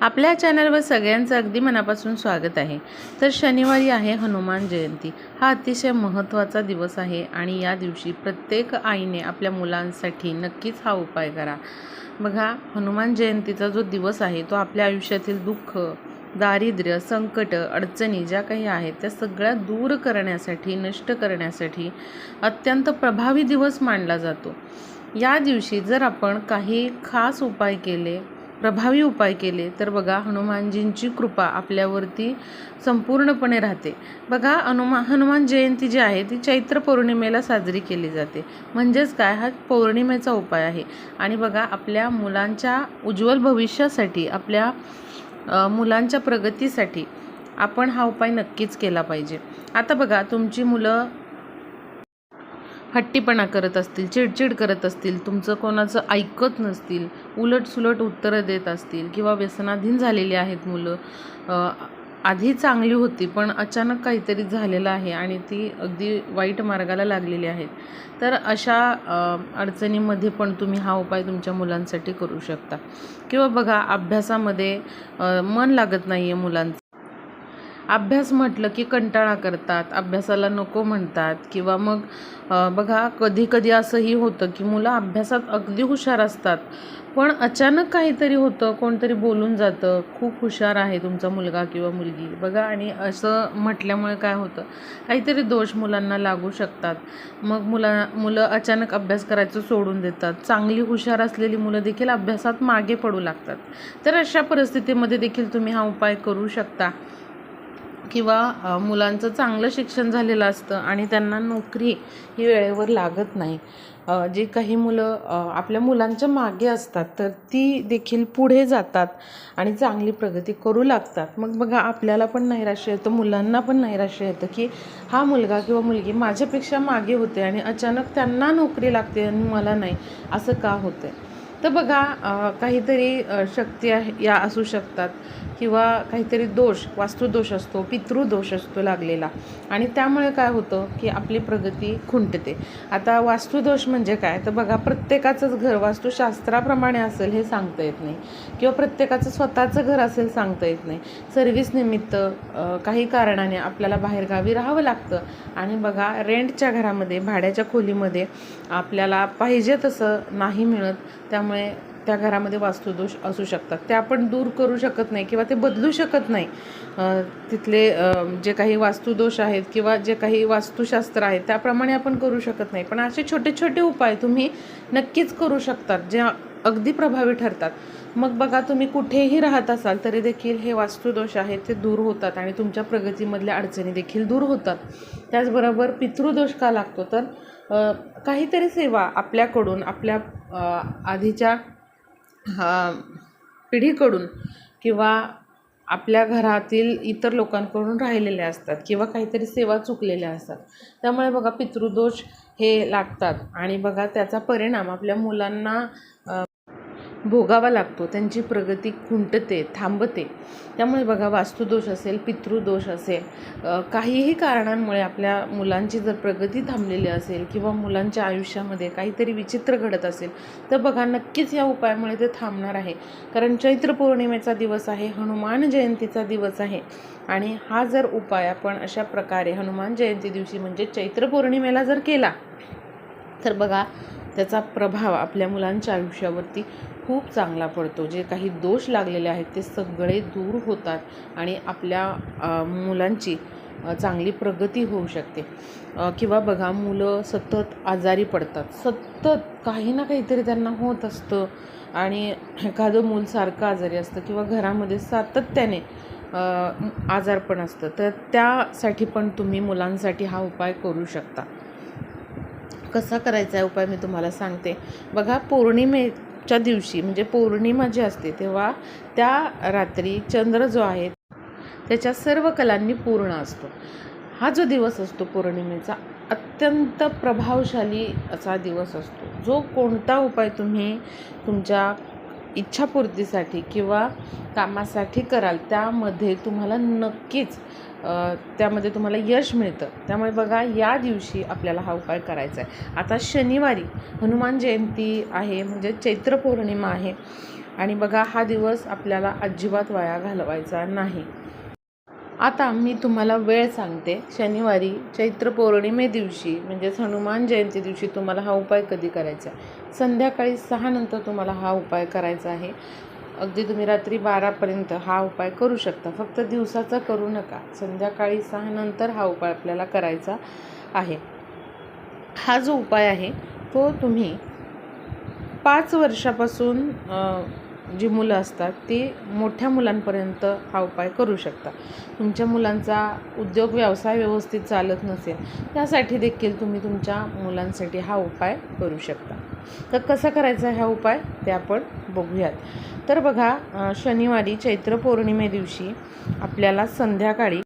आपल्या चॅनलवर सगळ्यांचं अगदी मनापासून स्वागत आहे. तर शनिवारी आहे हनुमान जयंती. हा अतिशय महत्त्वाचा दिवस आहे आणि या दिवशी प्रत्येक आईने आपल्या मुलांसाठी नक्कीच हा उपाय करा. बघा हनुमान जयंतीचा जो दिवस आहे तो आपल्या आयुष्यातील दुःख दारिद्र्य संकट अडचणी ज्या काही आहेत त्या सगळ्या दूर करण्यासाठी नष्ट करण्यासाठी अत्यंत प्रभावी दिवस मानला जातो. या दिवशी जर आपण काही खास उपाय केले प्रभावी उपाय केले तर बघा हनुमानजींची कृपा आपल्यावरती संपूर्णपणे राहते. बघा हनुमा हनुमान जयंती जी आहे ती चैत्र पौर्णिमेला साजरी केली जाते. म्हणजेच काय? हा पौर्णिमेचा उपाय आहे. आणि बघा आपल्या मुलांच्या उज्ज्वल भविष्यासाठी आपल्या मुलांच्या प्रगतीसाठी आपण हा उपाय नक्कीच केला पाहिजे. आता बघा तुमची मुलं हट्टीपणा करत असतील चिडचिड करत असतील तुमचं कोणाचं ऐकत नसतील उलटसुलट उत्तरं देत असतील किंवा व्यसनाधीन झालेली आहेत मुलं आधी चांगली होती पण अचानक काहीतरी झालेलं आहे आणि ती अगदी वाईट मार्गाला लागलेली आहेत. तर अशा अडचणीमध्ये पण तुम्ही हा उपाय तुमच्या मुलांसाठी करू शकता. किंवा बघा अभ्यासामध्ये मन लागत नाही आहे मुलांचं. अभ्यास म्हटलं की कंटाळा करतात अभ्यासाला नको म्हणतात. किंवा मग बघा कधी कधी असंही होतं की मुलं अभ्यासात अगदी हुशार असतात. पण अचानक काहीतरी होतं कोणतरी बोलून जातं खूप हुशार आहे तुमचा मुलगा किंवा मुलगी. बघा आणि असं म्हटल्यामुळे काय होतं? काहीतरी दोष मुलांना लागू शकतात. मग मुला मुलं अचानक अभ्यास करायचं सोडून देतात. चांगली हुशार असलेली मुलं देखील अभ्यासात मागे पडू लागतात. तर अशा परिस्थितीमध्ये देखील तुम्ही हा उपाय करू शकता. किंवा मुलांचं चांगलं शिक्षण झालेलं असतं आणि त्यांना नोकरी ही वेळेवर लागत नाही. जे काही मुलं आपल्या मुलांच्या मागे असतात तर ती देखील पुढे जातात आणि चांगली प्रगती करू लागतात. मग बघा आपल्याला पण नैराश्य येतं मुलांना पण नैराश्य येतं की हा मुलगा किंवा मुलगी माझ्यापेक्षा मागे होते आणि अचानक त्यांना नोकरी लागते आणि मला नाही असं का होतं आहे तर बघा काहीतरी शक्ती आहे या असू शकतात. किंवा काहीतरी दोष वास्तुदोष असतो पितृदोष असतो लागलेला. आणि त्यामुळे काय होतं की आपली प्रगती खुंटते. आता वास्तुदोष म्हणजे काय? तर बघा प्रत्येकाचंच घर वास्तुशास्त्राप्रमाणे असेल हे सांगता येत नाही. किंवा प्रत्येकाचं स्वतःचं घर असेल सांगता येत नाही. सर्व्हिस निमित्त काही कारणाने आपल्याला बाहेरगावी राहावं लागतं. आणि बघा रेंटच्या घरामध्ये भाड्याच्या खोलीमध्ये आपल्याला पाहिजे तसं नाही मिळत. त्यामुळे त्या घरामध्ये वास्तुदोष असू शकतात. ते आपण दूर करू शकत नाही किंवा ते बदलू शकत नाही. तिथले जे काही वास्तुदोष आहेत किंवा जे काही वास्तुशास्त्र आहे त्याप्रमाणे आपण करू शकत नाही. पण असे छोटे छोटे उपाय तुम्ही नक्कीच करू शकतात जे अगदी प्रभावी ठरतात. मग बघा तुम्ही कुठेही राहत असाल तरी देखील हे वास्तुदोष आहेत ते दूर होतात आणि तुमच्या प्रगतीमधल्या अडचणी देखील दूर होतात. त्याचबरोबर पितृदोष का लागतो? तर काहीतरी सेवा आपल्याकडून आपल्या आधीच्या पिढीकडून किंवा आपल्या घरातील इतर लोकांकडून राहिलेल्या असतात किंवा काहीतरी सेवा चुकलेल्या असतात. त्यामुळे बघा पितृदोष हे लागतात. आणि बघा त्याचा परिणाम आपल्या मुलांना भोगावा लागतो त्यांची प्रगती खुंटते थांबते. त्यामुळे बघा वास्तुदोष असेल पितृदोष असेल काहीही कारणांमुळे आपल्या मुलांची जर प्रगती थांबलेली असेल किंवा मुलांच्या आयुष्यामध्ये काहीतरी विचित्र घडत असेल तर बघा नक्कीच या उपायामुळे ते थांबणार आहे. कारण चैत्र पौर्णिमेचा दिवस आहे हनुमान जयंतीचा दिवस आहे. आणि हा जर उपाय आपण अशा प्रकारे हनुमान जयंती दिवशी म्हणजे चैत्र पौर्णिमेला जर केला तर बघा त्याचा प्रभाव आपल्या मुलांच्या आयुष्यावरती खूप चांगला पडतो. जे काही दोष लागलेले आहेत ते सगळे दूर होतात आणि आपल्या मुलांची चांगली प्रगती होऊ शकते. किंवा बघा मुलं सतत आजारी पडतात. सतत काही ना काहीतरी त्यांना होत असतं आणि एखादं मूल सारखं आजारी असतं किंवा घरामध्ये सातत्याने आजारपण असतं. तर त्यासाठी पण तुम्ही मुलांसाठी हा उपाय करू शकता. कसा करायचा आहे उपाय मी तुम्हाला सांगते. बघा पौर्णिमेच्या दिवशी म्हणजे पौर्णिमा जी असते तेव्हा त्या रात्री चंद्र जो आहे त्याच्या सर्व कलांनी पूर्ण असतो. हा जो दिवस असतो पौर्णिमेचा अत्यंत प्रभावशाली असा दिवस असतो. जो कोणता उपाय तुम्ही तुमच्या इच्छापूर्तीसाठी किंवा कामासाठी कराल त्यामध्ये तुम्हाला नक्कीच त्यामध्ये तुम्हाला यश मिळतं. त्यामुळे बघा या दिवशी आपल्याला हा उपाय करायचा आहे आता शनिवारी हनुमान जयंती आहे म्हणजे चैत्र पौर्णिमा आहे. आणि बघा हा दिवस आपल्याला अजिबात वाया घालवायचा नाही. आता मी तुम्हाला वेळ सांगते. शनिवारी चैत्र पौर्णिमे दिवशी म्हणजेच हनुमान जयंती दिवशी तुम्हाला हा उपाय कधी करायचा आहे संध्याकाळी सहा नंतर तुम्हाला हा उपाय करायचा आहे. अगदी तुम्ही रात्री बारापर्यंत हा उपाय करू शकता. फक्त दिवसाचा करू नका. संध्याकाळी सहानंतर हा उपाय आपल्याला करायचा आहे. हा जो उपाय आहे तो तुम्ही पाच वर्षापासून जी मुलं असतात ती मोठ्या मुलांपर्यंत हा उपाय करू शकता तुमच्या मुलांचा उद्योग व्यवसाय व्यवस्थित चालत नसेल त्यासाठी देखील तुम्ही तुमच्या मुलांसाठी हा उपाय करू शकता. तर कसा करायचा हा उपाय? ते आपण बघूयात. तर बघा शनिवारी चैत्र पौर्णिमे दिवशी आपल्याला संध्याकाळी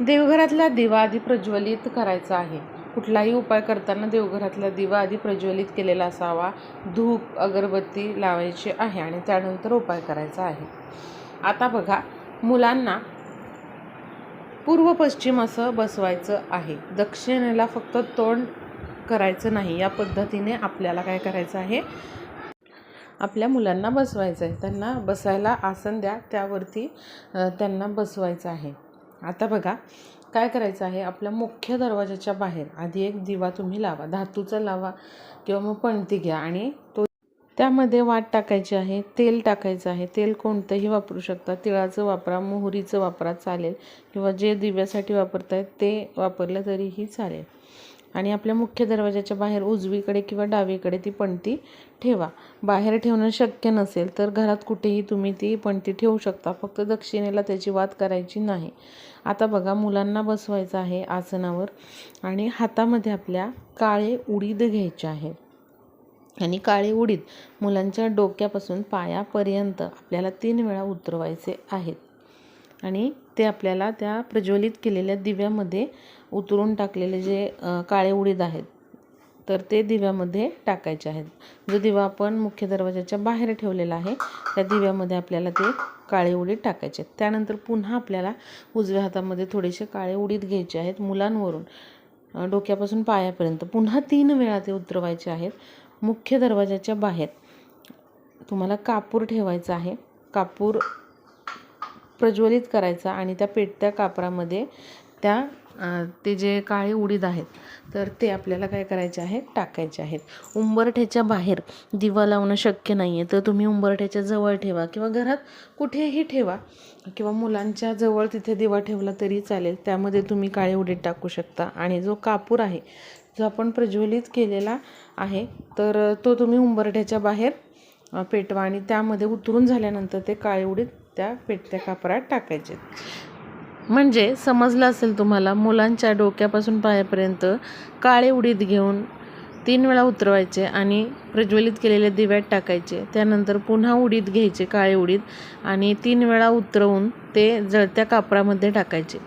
देवघरातला दिवा आधी प्रज्वलित करायचा आहे. कुठलाही उपाय करताना देवघरातला दिवा आधी प्रज्वलित केलेला असावा धूप अगरबत्ती लावायची आहे आणि त्यानंतर उपाय करायचा आहे. आता बघा मुलांना पूर्व पश्चिम असं बसवायचं आहे. दक्षिणेला फक्त तोंड करायचं नाही. या पद्धतीने आपल्याला काय करायचं आहे? आपल्या मुलांना बसवायचं आहे. त्यांना बसायला आसन द्या. त्यावरती त्यांना बसवायचं आहे. आता बघा काय करायचं आहे? आपल्या मुख्य दरवाजाच्या बाहेर आधी एक दिवा तुम्ही लावा धातूचा लावा किंवा मग पणती घ्या आणि तो त्यामध्ये वाट टाकायची आहे तेल टाकायचं आहे. तेल कोणतंही वापरू शकता. तिळाचं वापरा मोहरीचं वापरा चालेल. किंवा जे दिव्यासाठी वापरतायत ते वापरलं तरीही चालेल. आणि आपल्या मुख्य दरवाजाच्या बाहेर उजवीकडे किंवा डावीकडे ती पणती ठेवा. बाहेर ठेवणं शक्य नसेल तर घरात कुठेही तुम्ही ती पणती ठेवू शकता. फक्त दक्षिणेला त्याची वाद करायची नाही. आता बघा मुलांना बसवायचं आहे आसनावर आणि हातामध्ये आपल्या काळे उडीद घ्यायचे आहेत. आणि काळे उडीद मुलांच्या डोक्यापासून पायापर्यंत आपल्याला तीन वेळा उतरवायचे आहेत. आणि ते आपल्याला त्या प्रज्वलित केलेल्या दिव्यामध्ये उतरून टाकलेले जे काळे उडीद आहेत तर ते दिव्यामध्ये टाकायचे आहेत. जो दिवा आपण मुख्य दरवाजाच्या बाहेर ठेवलेला आहे त्या दिव्यामध्ये आपल्याला ते काळे उडीद टाकायचे आहेत. त्यानंतर पुन्हा आपल्याला उजव्या हातामध्ये थोडेसे काळे उडीद घ्यायचे आहेत मुलांवरून डोक्यापासून पायापर्यंत. पुन्हा तीन वेळा ते उतरवायचे आहेत मुख्य दरवाजाच्या बाहेर. तुम्हाला कापूर ठेवायचा आहे. कापूर प्रज्वलित करायचा आणि त्या पेटत्या कापरामध्ये त्या ते जे काळे उडीद आहेत तर ते आपल्याला काय करायचे आहे टाकायचे आहेत. उंबरठ्याच्या बाहेर दिवा लावणं शक्य नाही आहे तर तुम्ही उंबरठ्याच्या जवळ ठेवा किंवा घरात कुठेही ठेवा किंवा मुलांच्या जवळ तिथे दिवा ठेवला तरी चालेल त्यामध्ये तुम्ही काळे उडीद टाकू शकता. आणि जो कापूर आहे जो आपण प्रज्वलित केलेला आहे तर तो तुम्ही उंबरठ्याच्या बाहेर पेटवा आणि त्यामध्ये उतरून झाल्यानंतर ते काळे उडीद त्या पेटत्या कापरात टाकायचे म्हणजे समजलं असेल तुम्हाला मुलांच्या डोक्यापासून पायापर्यंत काळे उडीद घेऊन तीन वेळा उतरवायचे आणि प्रज्वलित केलेल्या दिव्यात टाकायचे. त्यानंतर पुन्हा उडीद घ्यायचे काळे उडीद आणि तीन वेळा उतरवून ते जळत्या कापरामध्ये टाकायचे.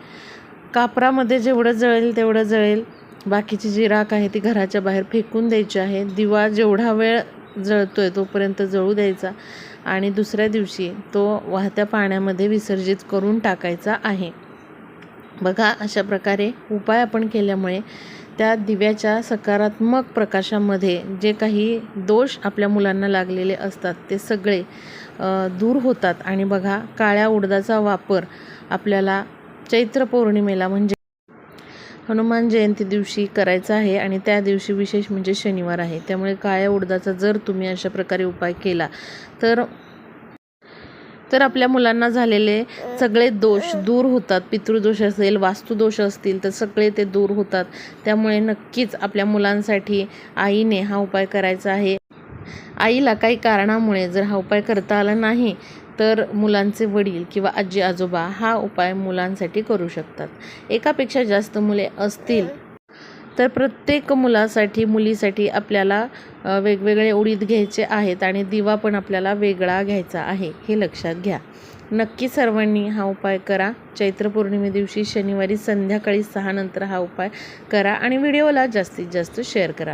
कापरामध्ये जेवढं जळेल तेवढं जळेल. बाकीची जी राख आहे ती घराच्या बाहेर फेकून द्यायची आहे. दिवा जेवढा वेळ जळतो आहे तोपर्यंत जळू द्यायचा आणि दुसऱ्या दिवशी तो वाहत्या पाण्यामध्ये विसर्जित करून टाकायचा आहे. बघा अशा प्रकारे उपाय आपण केल्यामुळे त्या दिव्याच्या सकारात्मक प्रकाशामध्ये जे काही दोष आपल्या मुलांना लागलेले असतात ते सगळे दूर होतात. आणि बघा काळ्या उडदाचा वापर आपल्याला चैत्र पौर्णिमेला म्हणजे हनुमान जयंती दिवशी करायचा आहे आणि त्या दिवशी विशेष म्हणजे शनिवार आहे. त्यामुळे काळ्या उडदाचा जर तुम्ही अशा प्रकारे उपाय केला तर तर आपल्या मुलांना झालेले सगळे दोष दूर होतात. पितृदोष असेल वास्तुदोष असतील तर सगळे ते दूर होतात. त्यामुळे नक्कीच आपल्या मुलांसाठी आईने हा उपाय करायचा आहे. आईला काही कारणामुळे जर हा उपाय करता आला नाही तर मुलांचे वडील किंवा आजी आजोबा हा उपाय मुलांसाठी करू शकतात. एकापेक्षा जास्त मुले असतील तर प्रत्येक मुलासाठी मुलीसाठी आपल्याला वेगवेगळे उडीद घ्यायचे आहेत आणि दिवा पण आपल्याला वेगळा घ्यायचा आहे हे लक्षात घ्या. नक्की सर्वांनी हा उपाय करा. चैत्र पौर्णिमे दिवशी शनिवारी संध्याकाळी सहा नंतर हा उपाय करा आणि व्हिडिओला जास्तीत जास्त शेअर करा.